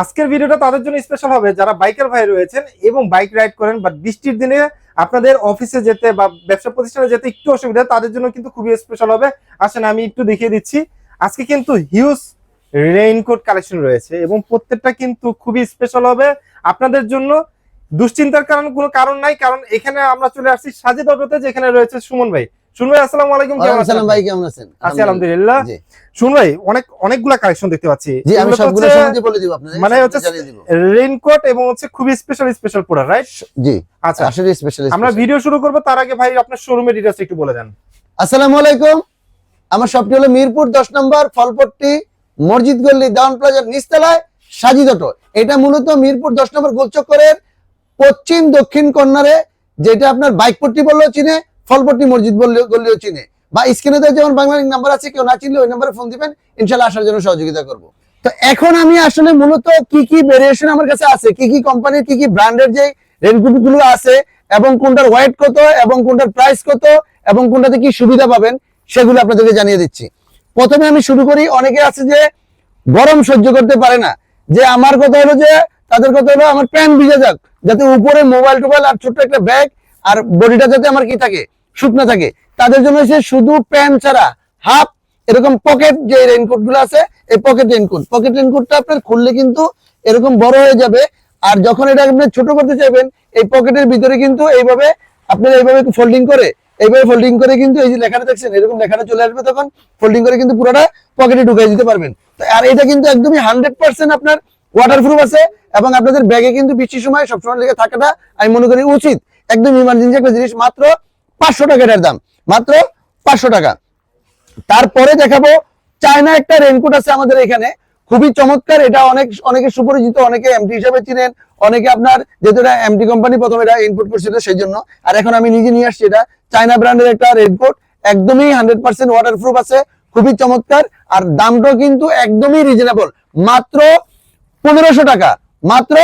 আজকের ভিডিওটা তাদের জন্য স্পেশাল হবে। যারা বাইকার ভাই রয়েছেন এবং বাইক রাইড করেন বা বৃষ্টির দিনে আপনাদের অফিসে যেতে বা ব্যবসা প্রতিষ্ঠানে যেতে একটু অসুবিধা, তাদের জন্য কিন্তু খুবই স্পেশাল হবে। আসেন, আমি একটু দেখিয়ে দিচ্ছি। আজকে কিন্তু হিউজ রেইনকোট কালেকশন রয়েছে এবং প্রত্যেকটা কিন্তু খুবই স্পেশাল হবে। আপনাদের জন্য দুশ্চিন্তার কারণ কোনো কারণ নাই, কারণ এখানে আমরা চলে আসছি সাজিদ অটোতে, যেখানে রয়েছে সুমন ভাই। ভাই আসসালামু আলাইকুম কেমন আছেন? ভাই কেমন আছেন? আছি আলহামদুলিল্লাহ। জি। ভাই অনেক অনেকগুলা কালেকশন দেখতে পাচ্ছি। জি আমি সবগুলো সম্বন্ধে বলে দিব আপনাদের মানে হচ্ছে রেইনকোট এবং হচ্ছে খুবই স্পেশাল স্পেশাল রাইট জি। আচ্ছা আসলে আমরা ভিডিও শুরু করব তার আগে ভাই আপনার শোরুমের ডিটেইলস একটু বলে দেন। আসসালামু আলাইকুম। আমার শপটি হলো মিরপুর দশ নম্বর ফলপট্টি মসজিদ গল্লি দাউন প্লাজার নিচতলায় সাজিদ অটো। এটা মূলত মিরপুর দশ নম্বর গোলচক্করের পশ্চিম দক্ষিণ কর্নারে যেটা আপনার বাইকপট্টি বললেও চিনে ফলপট্টি মসজিদ বললেও গল্লিও চিনে। বা স্ক্রিনে তো যেমন বাংলা নাম্বার আছে, কেউ না চিনলে ওই নাম্বারে ফোন দিবেন, ইনশাল্লাহ আসার জন্য সহযোগিতা করব। তো এখন আমি আসলে মূলত কি কি ভেরিয়েশন আমার কাছে আছে, কি কি কোম্পানির কি কি ব্র্যান্ডের যে রেনকোটগুলো আছে, এবং কোনটার ওয়েট কত, এবং কোনটার প্রাইস কত, এবং কোনটাতে কি সুবিধা পাবেন, সেগুলো আপনাদেরকে জানিয়ে দিচ্ছি। প্রথমে আমি শুরু করি, অনেকে আছে যে গরম সহ্য করতে পারে না। যে আমার কথা হলো যে, তাদের কথা হলো আমার প্যান্ট ভিজে যাক, যাতে উপরে মোবাইল টোবাইল আর ছোট্ট একটা ব্যাগ আর বডিটা যাতে আমার কি থাকে। শুকনো থাকে। তাদের জন্য হচ্ছে শুধু প্যান্ট ছাড়া হাফ, এরকম পকেট যে রেইনকোটগুলো আছে, এই পকেট রেইনকোট পকেট রেইনকোটটা আপনার খুললে কিন্তু এরকম বড় হয়ে যাবে। আর যখন এটা আপনি ছোট করতে চাইবেন, এই পকেটের ভিতরে কিন্তু এইভাবে আপনারা এইভাবে ফোল্ডিং করে, এইভাবে ফোল্ডিং করে কিন্তু এই যে লেখাটা দেখছেন, এরকম লেখাটা চলে আসবে তখন ফোল্ডিং করে কিন্তু পুরোটা পকেটে ঢুকিয়ে দিতে পারবেন। আর এটা কিন্তু একদমই হান্ড্রেড পার্সেন্ট আপনার ওয়াটারপ্রুফ আছে এবং আপনাদের ব্যাগে কিন্তু বৃষ্টির সময় সবসময় লেগে থাকাটা আমি মনে করি উচিত। একদম ইমার্জেন্সি একটা জিনিস। মাত্র পাঁচশো টাকা এটার দাম। মাত্র পাঁচশো টাকা। তারপরে দেখাবো, চায়না একটা রেনকোট আছে আমাদের এখানে। খুবই চমৎকার, এটা অনেক, অনেকে সুপরিচিত, অনেকে এমটি হিসাবে চিনেন, অনেকে আপনার যেহেতু এটা এমটি কোম্পানি প্রথমে এটা ইনপুট করছিল সেই জন্য আর এখন আমি নিজে নিয়ে আসছি এটা, চায়না ব্র্যান্ডের একটা রেনকোট একদমই হান্ড্রেড পার্সেন্ট ওয়াটারপ্রুফ আছে, খুবই চমৎকার, আর দামটাও কিন্তু একদমই রিজনেবল মাত্র পনেরোশো টাকা, মাত্র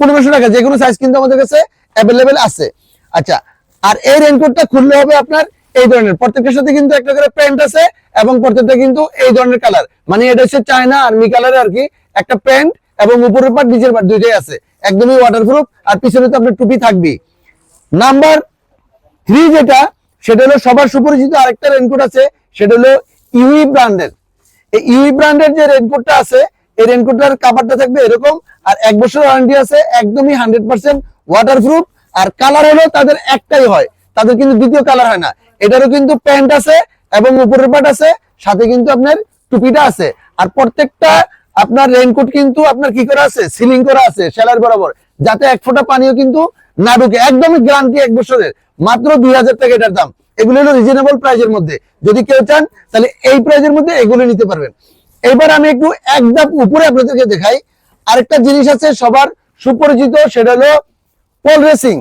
পনেরোশো টাকা যে কোনো সাইজ কিন্তু আমাদের কাছে অ্যাভেলেবেল আছে। আচ্ছা আর এই রেনকোটটা খুললে হবে আপনার এই ধরনের। প্রত্যেকটার সাথে কিন্তু একটা করে প্যান্ট আছে এবং প্রত্যেকটা কিন্তু এই ধরনের কালার মানে এটা হচ্ছে চায়না আর্মি কালার আর কি, একটা প্যান্ট এবং উপরের পাট নিচের পাট দুইটাই আছে। একদমই ওয়াটারপ্রুফ আর পিছনে তো আপনার টুপি থাকবেই। নাম্বার থ্রি যেটা, সেটা হলো সবার সুপরিচিত আরেকটা রেনকোট আছে, সেটা হলো ইউই ব্র্যান্ডের এই ইউই ব্র্যান্ডের যে রেনকোটটা আছে, এই রেনকোটটার কাপড়টা থাকবে এরকম, আর এক বছর ওয়ারেন্টি আছে, একদমই হান্ড্রেড পার্সেন্ট ওয়াটারপ্রুফ আর কালার হলো তাদের একটাই হয়। তাদের কিন্তু দ্বিতীয় কালার হয় না। এটারও কিন্তু প্যান্ট আছে এবং উপরের পাট আছে, সাথে কিন্তু আপনার টুপিটা আছে। আর প্রত্যেকটা আপনার রেনকোট কিন্তু আপনার কি করা আছে? সিলিং করা আছে সেলার বরাবর। যাতে এক ফোঁটা পানিও কিন্তু না ঢুকে। একদমই গ্যারান্টি এক বছরের। মাত্র দুই হাজার টাকা এটার দাম। এগুলো হলো রিজনেবল প্রাইজের মধ্যে। যদি কেউ চান, তাহলে এই প্রাইজের মধ্যে এগুলো নিতে পারবেন। এবার আমি একটু এক ধাপ উপরে আপনাদেরকে দেখাই। আরেকটা জিনিস আছে সবার সুপরিচিত, সেটা হলো পোল রেসিং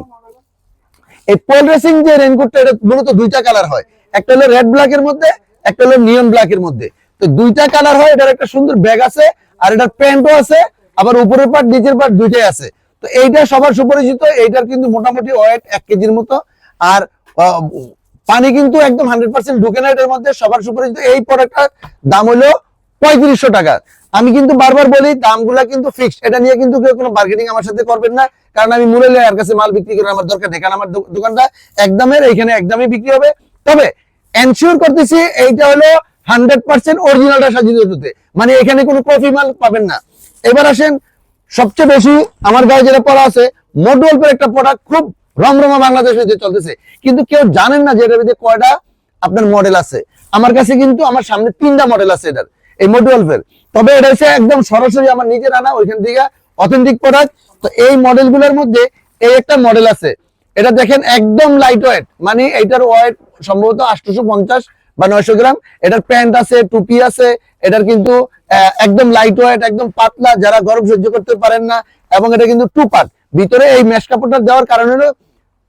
এই পোল রেসিং যে রেনকোটটা এটা মূলত দুইটা কালার হয়। একটা হলো রেড ব্ল্যাক এর মধ্যে, একটা হলো নিয়ন ব্ল্যাক এর মধ্যে। তো দুইটা কালার হয়, এটার একটা সুন্দর ব্যাগ আছে, আর এটার প্যান্টও আছে, আবার উপরের পার্ট নিচের পার্ট দুইটাই আছে। তো এইটা সবার সুপরিচিত, এইটার কিন্তু মোটামুটি ওয়েট এক কেজির মতো। আর পানি কিন্তু একদম হান্ড্রেড পার্সেন্ট ঢুকে না এটার মধ্যে, সবার সুপরিচিত। এই প্রোডাক্টটার দাম হলো পঁয়ত্রিশশো টাকা। আমি কিন্তু বারবার বলি, দামগুলা কিন্তু ফিক্সড এটা নিয়ে কিন্তু কেউ কোনো বার্গেনিং আমার সাথে করবেন না, কারণ আমি মূল্য আর কাছে মাল বিক্রি করে আমার দরকার নেই, কারণ আমার দোকানটা একদমের, এইখানে একদমই বিক্রি হবে। তবে এনশিওর করতেছি, এইটা হলো হান্ড্রেড পার্সেন্ট অরিজিনালটা সাজিয়ে দিতে মানে এখানে কোনো কফি মাল পাবেন না। এবার আসেন, সবচেয়ে বেশি আমার গায়ে যেটা পড়া আছে মোটওয়াল্পের একটা প্রোডাক্ট খুব রমরমা বাংলাদেশে যে চলতেছে। কিন্তু কেউ জানেন না যে এটার ভিতরে কয়টা আপনার মডেল আছে। আমার কাছে কিন্তু আমার সামনে তিনটা মডেল আছে এটার। এই মোটওয়াল্পের তবে এটা হচ্ছে একদম সরাসরি আমার নিজের আনা, ওইখান থেকে অথেন্টিক প্রোডাক্ট তো এই মডেলগুলোর মধ্যে এই একটা মডেল আছে। এটা দেখেন একদম লাইট ওয়েট মানে এটার ওয়েট সম্ভবত আটশোশো পঞ্চাশ বা নয়শো গ্রাম। এটার প্যান্ট আছে, টুপি আছে। এটার কিন্তু একদম লাইট ওয়েট একদম পাতলা। যারা গরম সহ্য করতে পারেন না। এবং এটা কিন্তু টু পার্ট ভিতরে এই মেশ কাপড়টা দেওয়ার কারণ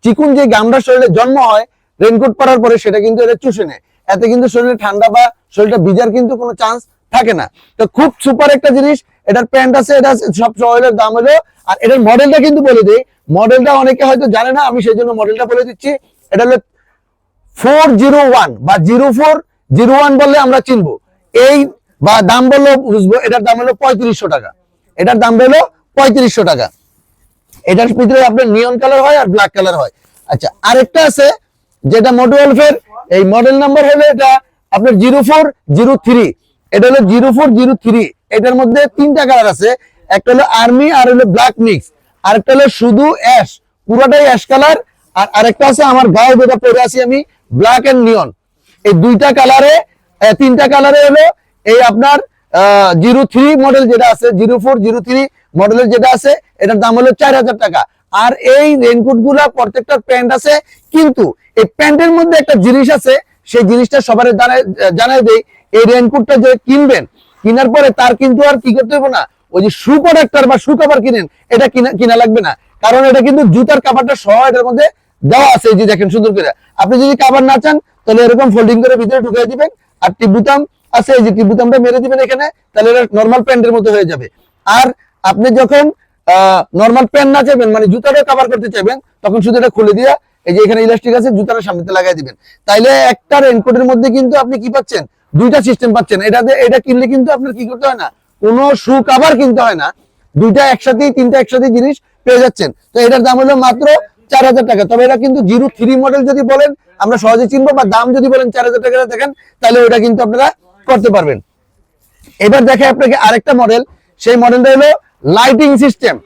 চিকুন যে গামটা শরীরে জন্ম হয় রেনকোট পরার পরে সেটা কিন্তু এটা চুষে নেয়। এতে কিন্তু শরীরে ঠান্ডা বা শরীরটা ভিজার কিন্তু কোনো চান্স থাকে না। তো খুব সুপার একটা জিনিস, এটার প্যান্ট আছে, এটা সব শহরের দাম হলো। আর এটার মডেলটা কিন্তু বলে দিই, মডেলটা অনেকে হয়তো জানে না, আমি সেই জন্য মডেলটা বলে দিচ্ছি। এটা হলো ফোর জিরো ওয়ান বা জিরো ফোর জিরো ওয়ান বললে আমরা চিনবো। এই বা দাম বললেও বুঝব, এটার দাম হলো পঁয়ত্রিশশো টাকা। এটার দাম হলো পঁয়ত্রিশশো টাকা। এটার ভিতরে আপনার নিয়ন কালার হয় আর ব্ল্যাক কালার হয়। আচ্ছা আরেকটা আছে, যেটা মোটোওয়ালফের এই মডেল নাম্বার হলো এটা আপনার জিরো ফোর জিরো থ্রি এটা হলো জিরো ফোর, জিরো থ্রি। এটার মধ্যে তিনটা কালার আছে। একটা হলো আর্মি, আর হলো ব্ল্যাক মিক্স। আরেকটা হলো শুধু অ্যাশ। পুরোটাই অ্যাশ কালার আর আরেকটা আছে আমার গায়ে যেটা পরে আছি আমি, ব্ল্যাক এন্ড নিয়ন। এই দুইটা কালারে তিনটা কালারে হলো এই আপনার জিরো থ্রি মডেল যেটা আছে, জিরো ফোর, জিরো থ্রি মডেলের যেটা আছে, এটার দাম হলো চার হাজার টাকা। আর এই রেনকোটগুলা প্রত্যেকটার প্যান্ট আছে। কিন্তু এই প্যান্টের মধ্যে একটা জিনিস আছে, সেই জিনিসটা সবার জানাই দেই। এই রেনকোটটা যে কিনবেন, কেনার পরে তার কিন্তু আর কি করতে হবে না? ওই যে শু প্রোডাক্টার বা শু কাভার কিনেন, এটা কিনা কিনা লাগবে না। কারণ এটা কিন্তু জুতার কাভারটা সহ এটার মধ্যে দেওয়া আছে যে দেখেন সুন্দর করে। আপনি যদি কাভার না চান, তাহলে এরকম ফোল্ডিং করে ভিতরে ঢুকিয়ে দিবেন, আর টিপ বুতাম আছে, এই যে টিপ বুতামটা মেরে দিবেন এখানে, তাহলে এটা নর্মাল প্যান্টের মতো হয়ে যাবে। আর আপনি যখন নর্মাল প্যান্ট না চাইবেন মানে জুতাটা কভার করতে চাইবেন, তখন শুধু এটা খুলে দিয়ে, এই যে এখানে ইলাস্টিক আছে, জুতাটা সামনেতে লাগাই দিবেন। তাইলে একটা রেনকোটের মধ্যে কিন্তু আপনি কি পাচ্ছেন? দুইটা সিস্টেম পাচ্ছেন। এটাতে এটা কিনলে কিন্তু আপনার কি করতে হয় না? কোনো শু কাভার কিনতে হয় না। দুইটা একসাথেই, তিনটা একসাথে জিনিস পেয়ে যাচ্ছেন। তো এটার দাম হলো মাত্র চার হাজার টাকা। তবে এটা কিন্তু জিরো থ্রি মডেল যদি বলেন, আমরা সহজে চিনবো, বা দাম যদি বলেন চার হাজার টাকা দেখেন, তাহলে ওটা কিন্তু আপনারা করতে পারবেন। এবার দেখে আপনাকে আরেকটা মডেল সেই মডেলটা হলো লাইটিং সিস্টেম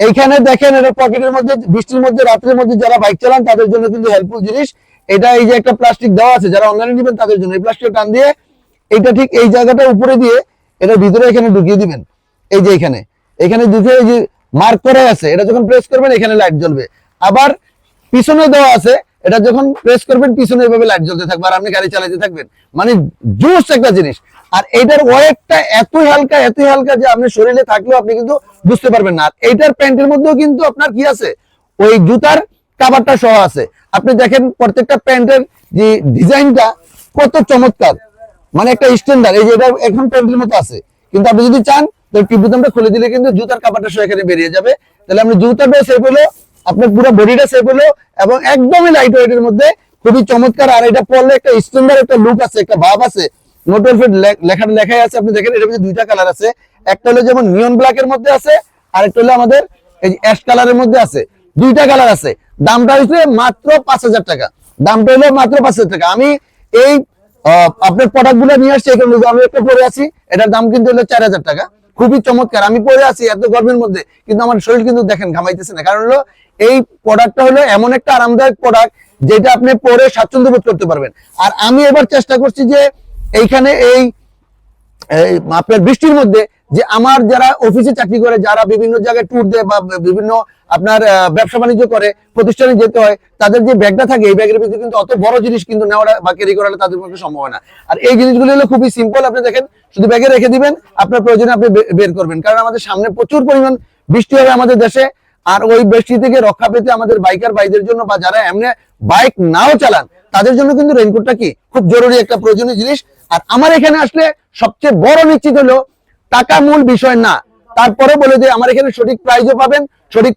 এইখানে দেখেন এটা পকেটের মধ্যে, বৃষ্টির মধ্যে, রাত্রের মধ্যে যারা বাইক চালান, তাদের জন্য কিন্তু হেল্পফুল জিনিস। এটা এই যে একটা প্লাস্টিক দেওয়া আছে, যারা অনলাইনে নেবেন তাদের জন্য। এই প্লাস্টিক টান দিয়ে এইটা ঠিক এই জায়গাটা উপরে দিয়ে এটা ভিতরে এখানে ঢুকিয়ে দিবেন। এই যে এখানে। এখানে ঢুকে এই যে মার্ক করে আছে, এটা যখন প্রেস করবেন, এখানে লাইট জ্বলবে। আবার পিছনে দেওয়া আছে, এটা যখন প্রেস করবেন, পিছনে এভাবে লাইট জ্বলতে থাকবে, আর আপনি গাড়ি চালাতে থাকবেন। মানে জুস একটা জিনিস। আর এইটার ওয়েটটা এতই হালকা এতই হালকা যে আপনি শরীরে থাকলেও আপনি কিন্তু বুঝতে পারবেন না। আর এইটার প্যান্টের মধ্যেও কিন্তু আপনার কি আছে? ওই জুতার কাভারটা সহ আছে। আপনি দেখেন প্রত্যেকটা প্যান্টের যে ডিজাইনটা কত চমৎকার। মানে একটা স্ট্যান্ডার্ড এই যে এটা এখন প্যান্টের মতো আছে। কিন্তু আপনি যদি চান, তাহলে টিপ বুতামটা খুলে দিলে কিন্তু জুতার কাপড়টা সহ এখানে বেরিয়ে যাবে। তাহলে আপনি জুতাটা সেভ হলো, আপনার পুরো বডিটা সেভ হলো এবং একদমই লাইট ওয়েটের মধ্যে খুবই চমৎকার। আর এটা পরলে একটা স্ট্যান্ডার্ড একটা লুক আছে, একটা ভাব আছে। নোটের ফিট লেখাটা লেখাই আছে, আপনি দেখেন, এটার মধ্যে দুইটা কালার আছে। একটা হলো যেমন নিয়ন ব্ল্যাক এর মধ্যে আছে আর একটা হলো আমাদের এই অ্যাশ কালারের মধ্যে আছে। দুইটা কালার আছে। দামটা হচ্ছে মাত্র পাঁচ হাজার টাকা। দামটা হলো মাত্র পাঁচ হাজার টাকা। আমি এই আপনার প্রোডাক্টগুলো নিয়ে আসছি এখানে আমি একটা পরে আছি, এটার দাম কিন্তু হলো চার হাজার টাকা। খুবই চমৎকার। আমি পরে আছি এত গরমের মধ্যে, কিন্তু আমার শরীর কিন্তু দেখেন, ঘামাইতেছে না। কারণ হলো এই প্রোডাক্টটা হলো এমন একটা আরামদায়ক প্রোডাক্ট যেটা আপনি পরে স্বাচ্ছন্দ্য বোধ করতে পারবেন। আর আমি এবার চেষ্টা করছি যে এইখানে এই, আপনার বৃষ্টির মধ্যে যে আমার যারা অফিসে চাকরি করে, যারা বিভিন্ন জায়গায় ট্যুর দেয় বা বিভিন্ন আপনার ব্যবসা বাণিজ্য করে, প্রতিষ্ঠানে যেতে হয়, তাদের যে ব্যাগটা থাকে, এই ব্যাগের ভিতরে কিন্তু অত বড় জিনিস কিন্তু নেওয়াটা বা ক্যারি করাটা তাদের পক্ষে সম্ভব না। আর এই জিনিসগুলো হলো খুবই সিম্পল আপনি দেখেন, শুধু ব্যাগে রেখে দিবেন, আপনার প্রয়োজনে আপনি বের করবেন। কারণ আমাদের সামনে প্রচুর পরিমাণ বৃষ্টি হবে আমাদের দেশে, আর ওই বৃষ্টি থেকে রক্ষা পেতে আমাদের বাইকার ভাইদের জন্য বা যারা এমনি বাইক নাও চালান, তাদের জন্য কিন্তু রেইনকোটটা কি? খুব জরুরি একটা প্রয়োজনীয় জিনিস। আর আমার এখানে আসলে সবচেয়ে বড় নিশ্চিত হলো টাকা মূল বিষয় না। তারপরে বলে যে আমার এখানে সঠিক প্রাইজও পাবেন, সঠিক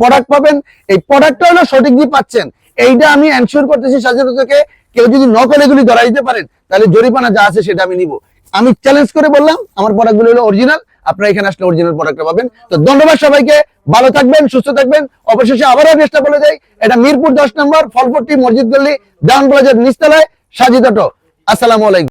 প্রোডাক্ট পাবেন। এই প্রোডাক্টটা হলো সঠিক যে পাচ্ছেন, এইটা আমি এনশিওর করতেছি স্বাধীনতাকে। কেউ যদি নকল এগুলি ধরা দিতে পারেন, তাহলে জরিমানা যা আছে সেটা আমি নিব। আমি চ্যালেঞ্জ করে বললাম, আমার প্রোডাক্টগুলো হলো অরিজিনাল আপনারা এখানে আসলে অরিজিনাল প্রোডাক্টটা পাবেন। তো ধন্যবাদ সবাইকে, ভালো থাকবেন, সুস্থ থাকবেন। অবশেষে আবারও চেষ্টা বলে দেয় এটা মিরপুর দশ নম্বর ফলপট্টি মসজিদ গল্লি দান প্লাজার নিচতলায় সাজিদ অটো আসসালামু আলাইকুম।